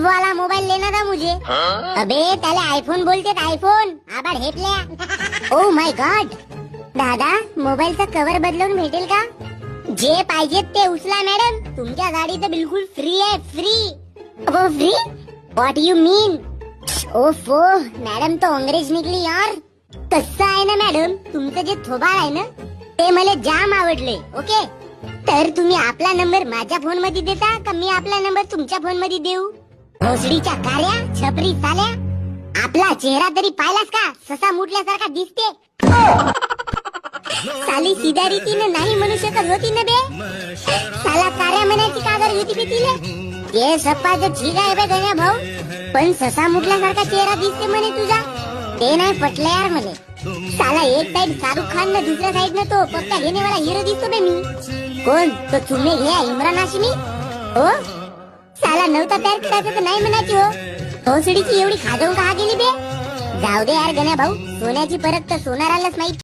वाला मोबाइल लेना था मुझे। अबे त्याला आयफोन बोलते आयफोन आबाड हेटल्या. ओ माय गॉड दादा मोबाईलचा कव्हर बदलून भेटेल का? जे पाहिजेत ते उचला मॅडम तुमच्या गाडी तर बिलकुल फ्री आहे free O free what you mean ओफो मॅडम तो अंग्रेज निघली यार. कसं आहे ना मॅडम तुमचं जे थोबाळ आहे ना ते मला जाम आवडले ओके तर तुम्ही आपला नंबर माझ्या फोनमध्ये देता का मी आपला नंबर तुमच्या फोनमध्ये देऊ? भोसडीच्या कार्या छपरी साल्या. आपला चेहरा तरी पाहिलास का? ससा मुटल्यासारखा दिसते. साली सिधा रीतीने नाही म्हणू शकत होती ना बे. साला कार्या म्हणायची का गरज होती बे तिला ते सप्पा तर ठीक आहे बे गण्या भाऊ. पण ससा मुटल्यासारखा चेहरा दिसते म्हणे तुझा. ते नाही पटलं यार मले साला एक साइड शाहरुख खान न दुसऱ्या साइड न तो पत्ता घेणे वाला हिरो दिसतो बे मी. कोण? तो तुम्ही घ्या इम्रान हाशमी. हो? नव्हता तयार करायचा तर नाही म्हणायची हो. भोसडीची एवढी खाजवून का गेली बे? जाऊ दे यार गण्या भाऊ सोन्याची परत तर सोनारालाच माहीत.